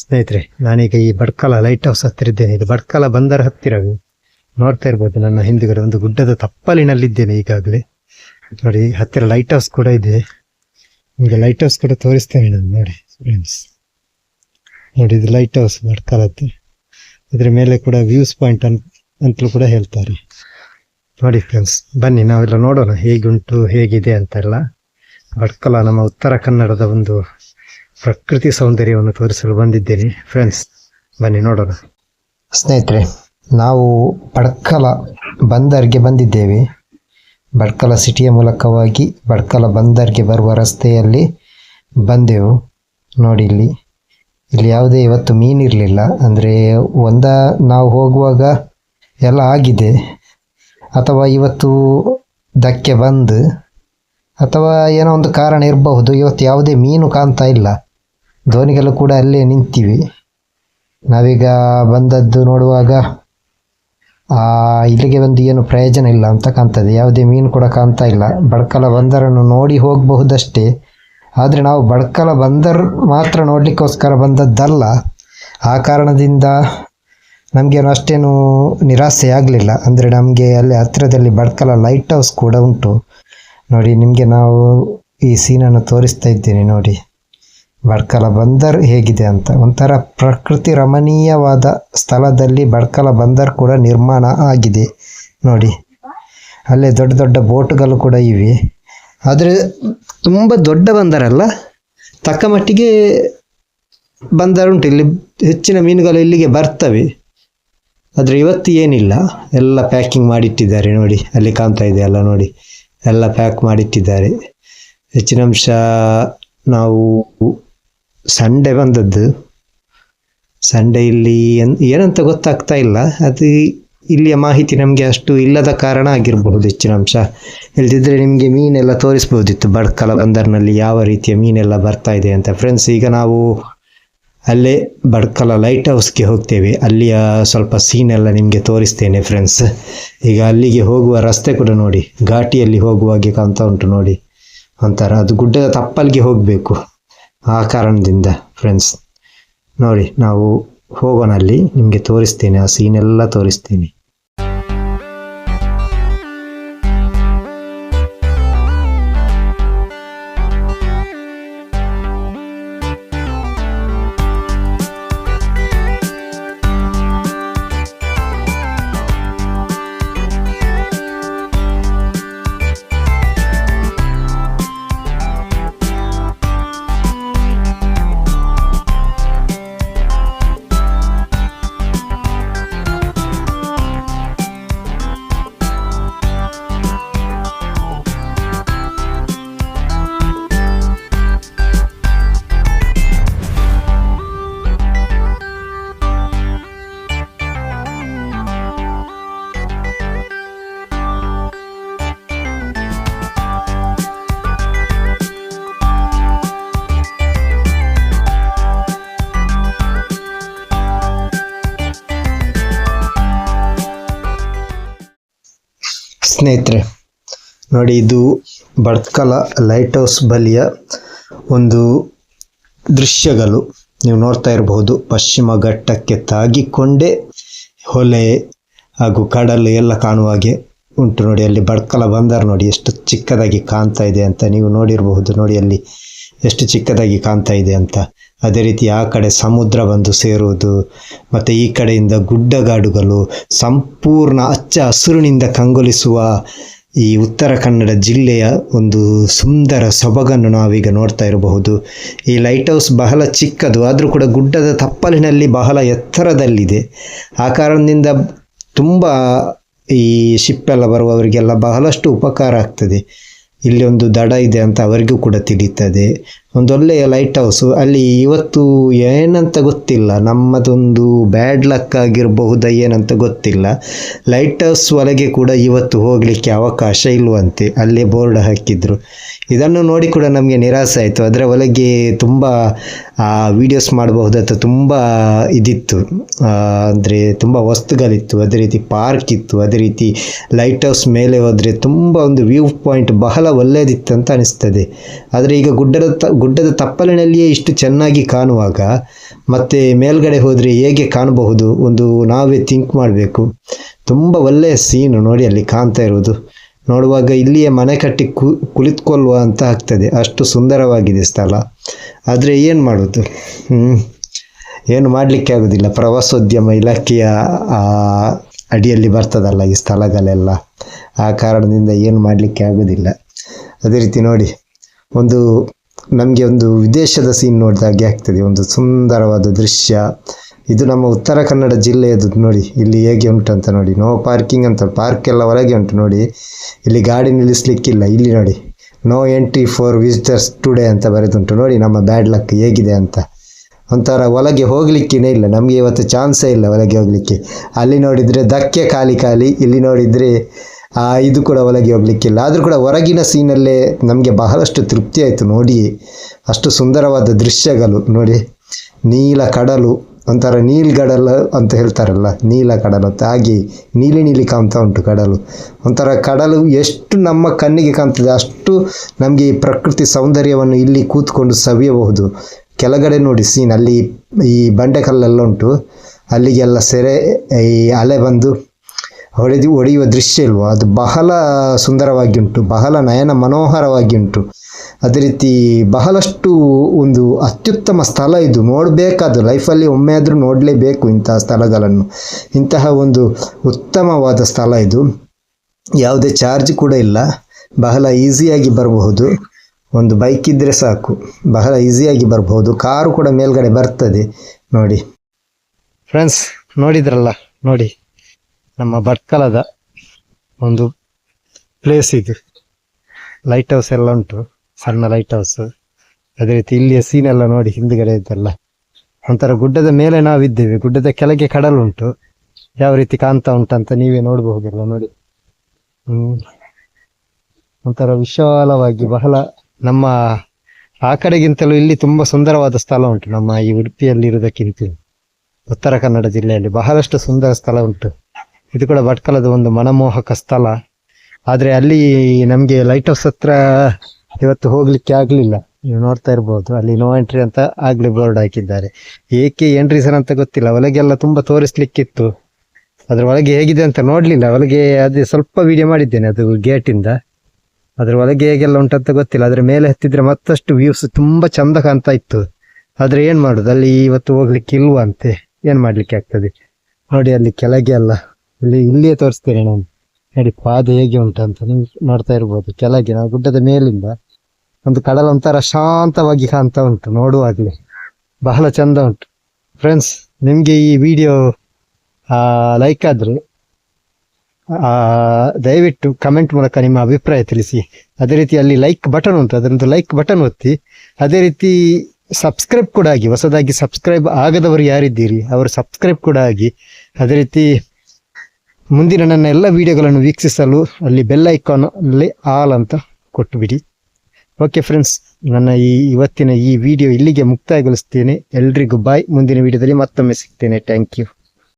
ಸ್ನೇಹಿತರೆ, ನಾನೀಗ ಈ ಬಡ್ಕಲ ಲೈಟ್ ಹೌಸ್ ಹತ್ತಿರ ಇದ್ದೇನೆ. ಇದು ಬಡ್ಕಲ ಬಂದರ ಹತ್ತಿರವೇ ನೋಡ್ತಾ ಇರ್ಬೋದು ನನ್ನ ಹಿಂದುಗಡೆ ಒಂದು ಗುಡ್ಡದ ತಪ್ಪಲಿನಲ್ಲಿದ್ದೇನೆ ಈಗಾಗಲೇ. ನೋಡಿ ಹತ್ತಿರ ಲೈಟ್ ಹೌಸ್ ಕೂಡ ಇದೆ. ನಿಮಗೆ ಲೈಟ್ ಹೌಸ್ ಕೂಡ ತೋರಿಸ್ತೇನೆ ನಾನು, ನೋಡಿ ಫ್ರೆಂಡ್ಸ್ ನೋಡಿ, ಇದು ಲೈಟ್ ಹೌಸ್ ಬಡ್ಕಲದ್ದು ಇದರ ಮೇಲೆ ಕೂಡ ವ್ಯೂಸ್ ಪಾಯಿಂಟ್ ಅನ್, ಅಂತಲೂ ಕೂಡ ಹೇಳ್ತಾರೆ. ನೋಡಿ ಫ್ರೆಂಡ್ಸ್ ಬನ್ನಿ, ನಾವೆಲ್ಲ ನೋಡೋಣ ಹೇಗುಂಟು, ಹೇಗಿದೆ ಅಂತೆಲ್ಲ. ಬಡ್ಕಲ ನಮ್ಮ ಉತ್ತರ ಕನ್ನಡದ ಒಂದು ಪ್ರಕೃತಿ ಸೌಂದರ್ಯವನ್ನು ತೋರಿಸಲು ಬಂದಿದ್ದೇನೆ. ಫ್ರೆಂಡ್ಸ್ ಬನ್ನಿ ನೋಡೋಣ. ಸ್ನೇಹಿತರೆ, ನಾವು ಬಡ್ಕಲ ಬಂದರ್ಗೆ ಬಂದಿದ್ದೇವೆ. ಬಡ್ಕಲ ಸಿಟಿಯ ಮೂಲಕವಾಗಿ ಬಡ್ಕಲ ಬಂದರ್ಗೆ ಬರುವ ರಸ್ತೆಯಲ್ಲಿ ಬಂದೆವು. ನೋಡಿ ಇಲ್ಲಿ. ಇಲ್ಲಿ ಯಾವುದೇ ಇವತ್ತು ಮೀನಿರಲಿಲ್ಲ ಅಂದರೆ ಒಂದ ನಾವು ಹೋಗುವಾಗ ಎಲ್ಲ ಆಗಿದೆ. ಅಥವಾ ಇವತ್ತು ಧಕ್ಕೆ ಬಂದು. ಅಥವಾ ಏನೋ ಒಂದು ಕಾರಣ ಇರಬಹುದು. ಇವತ್ತು ಯಾವುದೇ ಮೀನು ಕಾಣ್ತಾ ಇಲ್ಲ. ದೋಣಿಗಳು ಕೂಡ ಅಲ್ಲೇ ನಿಂತಿವೆ. ನಾವೀಗ ಬಂದದ್ದು ನೋಡುವಾಗ, ಆ, ಇಲ್ಲಿಗೆ ಬಂದು ಏನು ಪ್ರಯೋಜನ ಇಲ್ಲ ಅಂತ ಕಾಣ್ತದೆ. ಯಾವುದೇ ಮೀನು ಕೂಡ ಕಾಣ್ತಾ ಇಲ್ಲ. ಬಡ್ಕಲ ಬಂದರನ್ನು ನೋಡಿ ಹೋಗಬಹುದಷ್ಟೇ. ಆದರೆ ನಾವು ಬಡ್ಕಲ ಬಂದರ್ ಮಾತ್ರ ನೋಡಲಿಕ್ಕೋಸ್ಕರ ಬಂದದ್ದಲ್ಲ. ಆ ಕಾರಣದಿಂದ ನಮಗೇನು ಅಷ್ಟೇನು ನಿರಾಸೆ ಆಗಲಿಲ್ಲ. ಅಂದರೆ ನಮಗೆ ಅಲ್ಲಿ ಹತ್ತಿರದಲ್ಲಿ ಬಡ್ಕಲ ಲೈಟ್ ಹೌಸ್ ಕೂಡ ಉಂಟು. ನೋಡಿ, ನಿಮಗೆ ನಾವು ಈ ಸೀನನ್ನು ತೋರಿಸ್ತಾ ಇದ್ದೇನೆ ನೋಡಿ. ಬಡ್ಕಲ ಬಂದರ್ ಹೇಗಿದೆ ಅಂತ. ಒಂಥರ ಪ್ರಕೃತಿ ರಮಣೀಯವಾದ ಸ್ಥಳದಲ್ಲಿ ಬಡ್ಕಲ ಬಂದರ್ ಕೂಡ ನಿರ್ಮಾಣ ಆಗಿದೆ. ನೋಡಿ, ಅಲ್ಲೇ ದೊಡ್ಡ ದೊಡ್ಡ ಬೋಟ್ಗಳು ಕೂಡ ಇವೆ. ಆದರೆ ತುಂಬ ದೊಡ್ಡ ಬಂದರಲ್ಲ ತಕ್ಕ ಮಟ್ಟಿಗೆ ಬಂದರುಂಟು ಇಲ್ಲಿ ಹೆಚ್ಚಿನ ಮೀನುಗಳು ಇಲ್ಲಿಗೆ ಬರ್ತವೆ. ಆದರೆ ಇವತ್ತು ಏನಿಲ್ಲ. ಎಲ್ಲ ಪ್ಯಾಕಿಂಗ್ ಮಾಡಿಟ್ಟಿದ್ದಾರೆ ನೋಡಿ. ಅಲ್ಲಿ ಕಾಣ್ತಾ ಇದೆ ಎಲ್ಲ ನೋಡಿ. ಎಲ್ಲ ಪ್ಯಾಕ್ ಮಾಡಿಟ್ಟಿದ್ದಾರೆ. ಹೆಚ್ಚಿನ ಅಂಶ ನಾವು ಸಂಡೇ ಬಂದದ್ದು. ಸಂಡೆ ಇಲ್ಲಿ ಏನಂತ ಗೊತ್ತಾಗ್ತಾ ಇಲ್ಲ. ಅದು ಇಲ್ಲಿಯ ಮಾಹಿತಿ ನಮಗೆ ಅಷ್ಟು ಇಲ್ಲದ ಕಾರಣ ಆಗಿರಬಹುದು ಹೆಚ್ಚಿನ ಅಂಶ. ಇಲ್ದಿದ್ರೆ ನಿಮಗೆ ಮೀನೆಲ್ಲ ತೋರಿಸ್ಬೋದಿತ್ತು. ಬಡ್ಕಲ ಬಂದರ್ನಲ್ಲಿ ಯಾವ ರೀತಿಯ ಮೀನೆಲ್ಲ ಬರ್ತಾ ಇದೆ ಅಂತ. ಫ್ರೆಂಡ್ಸ್ ಈಗ ನಾವು ಅಲ್ಲೇ ಬಡ್ಕಲ ಲೈಟ್ ಹೌಸ್ಗೆ ಹೋಗ್ತೇವೆ. ಅಲ್ಲಿಯ ಸ್ವಲ್ಪ ಸೀನ್ ಎಲ್ಲ ನಿಮಗೆ ತೋರಿಸ್ತೇನೆ ಫ್ರೆಂಡ್ಸ್ ಈಗ ಅಲ್ಲಿಗೆ ಹೋಗುವ ರಸ್ತೆ ಕೂಡ ನೋಡಿ. ಘಾಟಿಯಲ್ಲಿ ಹೋಗುವಾಗೆ ಕಾಣ್ತಾ ಉಂಟು ನೋಡಿ. ಒಂಥರ ಅದು ಗುಡ್ಡದ ತಪ್ಪಲಿಗೆ ಹೋಗಬೇಕು. ಆ ಕಾರಣದಿಂದ ಫ್ರೆಂಡ್ಸ್ ನೋಡಿ ನಾವು ಹೋಗೋಣ ಅಲ್ಲಿ ನಿಮಗೆ ತೋರಿಸ್ತೀನಿ ಆ ಸೀನೆಲ್ಲ ತೋರಿಸ್ತೀನಿ. ಸ್ನೇಹಿತರೆ, ನೋಡಿ ಇದು ಬಡ್ಕಲ ಲೈಟ್ ಹೌಸ್ ಬಲಿಯ ಒಂದು ದೃಶ್ಯಗಳು ನೀವು ನೋಡ್ತಾ ಇರಬಹುದು ಪಶ್ಚಿಮ ಘಟ್ಟಕ್ಕೆ ತಾಗಿಕೊಂಡೇ ಹೊಲೆ ಹಾಗೂ ಕಡಲು ಎಲ್ಲ ಕಾಣುವ ಹಾಗೆ ಉಂಟು. ನೋಡಿ ಅಲ್ಲಿ ಬಡ್ಕಲ ಬಂದರು ನೋಡಿ ಎಷ್ಟು ಚಿಕ್ಕದಾಗಿ ಕಾಣ್ತಾ ಇದೆ ಅಂತ ನೀವು ನೋಡಿರಬಹುದು. ನೋಡಿ ಅಲ್ಲಿ ಎಷ್ಟು ಚಿಕ್ಕದಾಗಿ ಕಾಣ್ತಾ ಇದೆ ಅಂತ. ಅದೇ ರೀತಿ ಆ ಕಡೆ ಸಮುದ್ರ ಬಂದು ಸೇರುವುದು, ಮತ್ತು ಈ ಕಡೆಯಿಂದ ಗುಡ್ಡಗಾಡುಗಳು, ಸಂಪೂರ್ಣ ಅಚ್ಚ ಹಸುರಿನಿಂದ ಕಂಗೊಳಿಸುವ ಈ ಉತ್ತರ ಕನ್ನಡ ಜಿಲ್ಲೆಯ ಒಂದು ಸುಂದರ ಸೊಬಗನ್ನು ನಾವೀಗ ನೋಡ್ತಾ ಇರಬಹುದು. ಈ ಲೈಟ್ ಹೌಸ್ ಬಹಳ ಚಿಕ್ಕದು, ಆದರೂ ಕೂಡ ಗುಡ್ಡದ ತಪ್ಪಲಿನಲ್ಲಿ ಬಹಳ ಎತ್ತರದಲ್ಲಿದೆ. ಆ ಕಾರಣದಿಂದ ತುಂಬ ಈ ಶಿಪ್ಪೆಲ್ಲ ಬರುವವರಿಗೆಲ್ಲ ಬಹಳಷ್ಟು ಉಪಕಾರ ಆಗ್ತದೆ. ಇಲ್ಲಿ ಒಂದು ದಡ ಇದೆ ಅಂತ ಅವರಿಗೂ ಕೂಡ ತಿಳಿಯುತ್ತದೆ. ಒಂದು ಒಳ್ಳೆಯ ಲೈಟ್ ಹೌಸ್ ಅಲ್ಲಿ ಇವತ್ತು ಏನಂತ ಗೊತ್ತಿಲ್ಲ. ನಮ್ಮದೊಂದು ಬ್ಯಾಡ್ ಲಕ್ ಆಗಿರಬಹುದ ಏನಂತ ಗೊತ್ತಿಲ್ಲ. ಲೈಟ್ ಹೌಸ್ ಒಳಗೆ ಕೂಡ ಇವತ್ತು ಹೋಗಲಿಕ್ಕೆ ಅವಕಾಶ ಇಲ್ವಂತೆ. ಅಲ್ಲೇ ಬೋರ್ಡ್ ಹಾಕಿದ್ರು. ಇದನ್ನು ನೋಡಿ ಕೂಡ ನಮಗೆ ನಿರಾಸೆ ಆಯಿತು. ಅದರ ಒಳಗೆ ತುಂಬ ವಿಡಿಯೋಸ್ ಮಾಡಬಹುದಾದ ತುಂಬ ಇದಿತ್ತು. ಅಂದರೆ ತುಂಬ ವಸ್ತುಗಳಿತ್ತು. ಅದೇ ರೀತಿ ಪಾರ್ಕ್ ಇತ್ತು. ಅದೇ ರೀತಿ ಲೈಟ್ ಹೌಸ್ ಮೇಲೆ ಹೋದರೆ ತುಂಬ ಒಂದು ವ್ಯೂ ಪಾಯಿಂಟ್ ಬಹಳ ಒಳ್ಳೆಯದಿತ್ತು ಅಂತ ಅನಿಸ್ತದೆ. ಆದರೆ ಈಗ ಗುಡ್ಡದ ಗುಡ್ಡದ ತಪ್ಪಲಿನಲ್ಲಿಯೇ ಇಷ್ಟು ಚೆನ್ನಾಗಿ ಕಾಣುವಾಗ ಮತ್ತೆ ಮೇಲ್ಗಡೆ ಹೋದರೆ ಹೇಗೆ ಕಾಣಬಹುದು ಒಂದು ನಾವೇ ಥಿಂಕ್ ಮಾಡಬೇಕು. ತುಂಬ ಒಳ್ಳೆಯ ಸೀನು ನೋಡಿ ಅಲ್ಲಿ ಕಾಣ್ತಾ ಇರುವುದು. ನೋಡುವಾಗ ಇಲ್ಲಿಯೇ ಮನೆ ಕಟ್ಟಿ ಕು, ಕುಳಿತುಕೊಳ್ಳುವ ಅಂತ ಆಗ್ತದೆ. ಅಷ್ಟು ಸುಂದರವಾಗಿದೆ ಸ್ಥಳ. ಆದರೆ ಏನು ಮಾಡೋದು. ಏನು ಮಾಡಲಿಕ್ಕೆ ಆಗೋದಿಲ್ಲ. ಪ್ರವಾಸೋದ್ಯಮ ಇಲಾಖೆಯ ಅಡಿಯಲ್ಲಿ ಬರ್ತದಲ್ಲ ಈ ಸ್ಥಳಗಳೆಲ್ಲ. ಆ ಕಾರಣದಿಂದ ಏನು ಮಾಡಲಿಕ್ಕೆ ಆಗೋದಿಲ್ಲ. ಅದೇ ರೀತಿ ನೋಡಿ, ಒಂದು ನಮಗೆ ಒಂದು ವಿದೇಶದ ಸೀನ್ ನೋಡಿದಾಗೆ ಆಗ್ತದೆ. ಒಂದು ಸುಂದರವಾದ ದೃಶ್ಯ. ಇದು ನಮ್ಮ ಉತ್ತರ ಕನ್ನಡ ಜಿಲ್ಲೆಯದು ನೋಡಿ. ಇಲ್ಲಿ ಹೇಗೆ ಉಂಟು ಅಂತ ನೋಡಿ. ನೋ ಪಾರ್ಕಿಂಗ್ ಅಂತ ಪಾರ್ಕ್ ಎಲ್ಲ ಹೊರಗೆ ಉಂಟು ನೋಡಿ. ಇಲ್ಲಿ ಗಾಡಿ ನಿಲ್ಲಿಸ್ಲಿಕ್ಕಿಲ್ಲ. ಇಲ್ಲಿ ನೋಡಿ. No entry for visitors today ಅಂತ ಬರೆದುಂಟು ನೋಡಿ. ನಮ್ಮ ಬ್ಯಾಡ್ ಲಕ್ ಹೇಗಿದೆ ಅಂತ. ಒಂಥರ ಒಳಗೆ ಹೋಗ್ಲಿಕ್ಕೇನೆ ಇಲ್ಲ. ನಮಗೆ ಇವತ್ತು ಚಾನ್ಸೇ ಇಲ್ಲ ಒಳಗೆ ಹೋಗ್ಲಿಕ್ಕೆ. ಅಲ್ಲಿ ನೋಡಿದರೆ ಧಕ್ಕೆ ಖಾಲಿ ಖಾಲಿ. ಇಲ್ಲಿ ನೋಡಿದರೆ ಇದು ಕೂಡ ಒಳಗೆ ಹೋಗ್ಲಿಕ್ಕಿಲ್ಲ. ಆದರೂ ಕೂಡ ಹೊರಗಿನ ಸೀನಲ್ಲೇ ನಮಗೆ ಬಹಳಷ್ಟು ತೃಪ್ತಿ ಆಯಿತು ನೋಡಿ. ಅಷ್ಟು ಸುಂದರವಾದ ದೃಶ್ಯಗಳು ನೋಡಿ. ನೀಲ ಕಡಲು ಒಂಥರ ನೀಲ್ಗಡಲು ಅಂತ ಹೇಳ್ತಾರಲ್ಲ, ನೀಲ ಕಡಲು ಅಂತ. ಹಾಗೆ ನೀಲಿ ನೀಲಿ ಕಾಣ್ತಾ ಉಂಟು ಕಡಲು. ಒಂಥರ ಕಡಲು ಎಷ್ಟು ನಮ್ಮ ಕಣ್ಣಿಗೆ ಕಾಣ್ತದೆ, ಅಷ್ಟು ನಮಗೆ ಈ ಪ್ರಕೃತಿ ಸೌಂದರ್ಯವನ್ನು ಇಲ್ಲಿ ಕೂತ್ಕೊಂಡು ಸವಿಯಬಹುದು. ಕೆಳಗಡೆ ನೋಡಿ ಸೀನ್, ಅಲ್ಲಿ ಈ ಬಂಡೆಕಲ್ಲೆಲ್ಲ ಉಂಟು. ಅಲ್ಲಿಗೆಲ್ಲ ಸೆರೆ, ಈ ಅಲೆ ಬಂದು ಹೊಡೆದು ಹೊಡೆಯುವ ದೃಶ್ಯ ಇಲ್ವೋ? ಅದು ಬಹಳ ಸುಂದರವಾಗಿ ಉಂಟು ಬಹಳ ನಯನ ಮನೋಹರವಾಗಿ ಉಂಟು ಅದೇ ರೀತಿ ಬಹಳಷ್ಟು ಒಂದು ಅತ್ಯುತ್ತಮ ಸ್ಥಳ ಇದು. ನೋಡಬೇಕಾದ ಲೈಫಲ್ಲಿ ಒಮ್ಮೆ ಆದರೂ ನೋಡಲೇಬೇಕು ಇಂತಹ ಸ್ಥಳಗಳನ್ನು. ಇಂತಹ ಒಂದು ಉತ್ತಮವಾದ ಸ್ಥಳ ಇದು. ಯಾವುದೇ ಚಾರ್ಜ್ ಕೂಡ ಇಲ್ಲ. ಬಹಳ ಈಸಿಯಾಗಿ ಬರಬಹುದು. ಒಂದು ಬೈಕ್ ಇದ್ದರೆ ಸಾಕು. ಬಹಳ ಈಸಿಯಾಗಿ ಬರಬಹುದು. ಕಾರು ಕೂಡ ಮೇಲ್ಗಡೆ ಬರ್ತದೆ. ನೋಡಿ. ಫ್ರೆಂಡ್ಸ್, ನೋಡಿದ್ರಲ್ಲ? ನೋಡಿ. ನಮ್ಮ ಭಟ್ಕಲದ ಒಂದು ಪ್ಲೇಸ್ ಇದು. ಲೈಟ್ ಹೌಸ್ ಎಲ್ಲ ಉಂಟು, ಸಣ್ಣ ಲೈಟ್ ಹೌಸ್ ಅದೇ ರೀತಿ ಇಲ್ಲಿಯ ಸೀನ್ ಎಲ್ಲ ನೋಡಿ ಹಿಂದ್ಗಡೆ ಇದ್ದಲ್ಲ. ಒಂಥರ ಗುಡ್ಡದ ಮೇಲೆ ನಾವಿದ್ದೇವೆ, ಗುಡ್ಡದ ಕೆಳಗೆ ಕಡಲುಂಟು ಯಾವ ರೀತಿ ಕಾಣ್ತಾ ಉಂಟಂತ ನೀವೇ ನೋಡಬಹುದಲ್ಲ ನೋಡಿ. ಹ್ಮ್. ಒಂಥರ ವಿಶಾಲವಾಗಿ ಬಹಳ ನಮ್ಮ ಆ ಕಡೆಗಿಂತಲೂ ಇಲ್ಲಿ ತುಂಬಾ ಸುಂದರವಾದ ಸ್ಥಳ ಉಂಟು. ನಮ್ಮ ಈ ಉಡುಪಿಯಲ್ಲಿ ಇರುವುದಕ್ಕಿಂತ ಉತ್ತರ ಕನ್ನಡ ಜಿಲ್ಲೆಯಲ್ಲಿ ಬಹಳಷ್ಟು ಸುಂದರ ಸ್ಥಳ ಉಂಟು. ಇದು ಕೂಡ ಭಟ್ಕಲದ ಒಂದು ಮನಮೋಹಕ ಸ್ಥಳ. ಆದರೆ ಅಲ್ಲಿ ನಮಗೆ ಲೈಟ್ ಹೌಸ್ ಹತ್ರ ಇವತ್ತು ಹೋಗಲಿಕ್ಕೆ ಆಗಲಿಲ್ಲ. ನೀವು ನೋಡ್ತಾ ಇರ್ಬೋದು, ಅಲ್ಲಿ ನೋ ಎಂಟ್ರಿ ಅಂತ ಆಗ್ಲಿ ಬೋರ್ಡ್ ಹಾಕಿದ್ದಾರೆ. ಏಕೆ ಎಂಟ್ರಿ ಸರ್ ಅಂತ ಗೊತ್ತಿಲ್ಲ, ಒಳಗೆಲ್ಲ ತುಂಬಾ ತೋರಿಸ್ಲಿಕ್ಕಿತ್ತು. ಅದ್ರ ಒಳಗೆ ಹೇಗಿದೆ ಅಂತ ನೋಡಲಿಲ್ಲ, ಒಳಗೆ ಅದೇ ಸ್ವಲ್ಪ ವಿಡಿಯೋ ಮಾಡಿದ್ದೇನೆ ಅದು ಗೇಟಿಂದ ಅದ್ರ ಒಳಗೆ ಹೇಗೆಲ್ಲ ಉಂಟಂತ ಗೊತ್ತಿಲ್ಲ ಅದ್ರ ಮೇಲೆ ಹತ್ತಿದ್ರೆ ಮತ್ತಷ್ಟು ವ್ಯೂಸ್ ತುಂಬಾ ಚಂದ ಕಾಣ್ತಾ ಇತ್ತು. ಆದರೆ ಏನು ಮಾಡೋದು, ಅಲ್ಲಿ ಇವತ್ತು ಹೋಗ್ಲಿಕ್ಕೆ ಇಲ್ವಾ ಅಂತೆ, ಏನ್ ಮಾಡ್ಲಿಕ್ಕೆ ಆಗ್ತದೆ? ನೋಡಿ ಅಲ್ಲಿ ಕೆಳಗೆ ಅಲ್ಲ ಇಲ್ಲಿ, ಇಲ್ಲಿಯೇ ತೋರಿಸ್ತೇನೆ ನಾನು. ನೋಡಿ, ಪಾದ ಹೇಗೆ ಉಂಟಂತ ನೀವು ನೋಡ್ತಾ ಇರ್ಬೋದು. ಕೆಳಗೆ, ನಾವು ಗುಡ್ಡದ ಮೇಲಿಂದ ಒಂದು ಕಡಲ ಒಂಥರ ಶಾಂತವಾಗಿ ಕಾಣ್ತಾ ಉಂಟು, ನೋಡುವಾಗಲೇ. ಬಹಳ ಚಂದ ಉಂಟು. ಫ್ರೆಂಡ್ಸ್ ನಿಮಗೆ ಈ ವಿಡಿಯೋ ಲೈಕ್ ಆದರೆ ದಯವಿಟ್ಟು ಕಮೆಂಟ್ ಮೂಲಕ ನಿಮ್ಮ ಅಭಿಪ್ರಾಯ ತಿಳಿಸಿ. ಅದೇ ರೀತಿ ಅಲ್ಲಿ ಲೈಕ್ ಬಟನ್ ಉಂಟು, ಅದರದ್ದು ಲೈಕ್ ಬಟನ್ ಒತ್ತಿ. ಅದೇ ರೀತಿ ಸಬ್ಸ್ಕ್ರೈಬ್ ಕೂಡ ಆಗಿ, ಹೊಸದಾಗಿ ಸಬ್ಸ್ಕ್ರೈಬ್ ಆಗದವರು ಯಾರಿದ್ದೀರಿ, ಅವರು ಸಬ್ಸ್ಕ್ರೈಬ್ ಕೂಡ ಆಗಿ. ಅದೇ ರೀತಿ ಮುಂದಿನ ನನ್ನ ಎಲ್ಲ ವಿಡಿಯೋಗಳನ್ನು ವೀಕ್ಷಿಸಲು ಅಲ್ಲಿ ಬೆಲ್ ಐಕಾನ್ ಅಲ್ಲಿ ಆಲ್ ಅಂತ ಕೊಟ್ಟುಬಿಡಿ ಓಕೆ ಫ್ರೆಂಡ್ಸ್ ನನ್ನ ಈ ಇವತ್ತಿನ ಈ ವಿಡಿಯೋ ಇಲ್ಲಿಗೆ ಮುಕ್ತಾಯಗೊಳಿಸ್ತೇನೆ. ಎಲ್ರಿಗೂ ಬಾಯ್ ಮುಂದಿನ ವಿಡಿಯೋದಲ್ಲಿ ಮತ್ತೊಮ್ಮೆ ಸಿಗ್ತೇನೆ. Thank you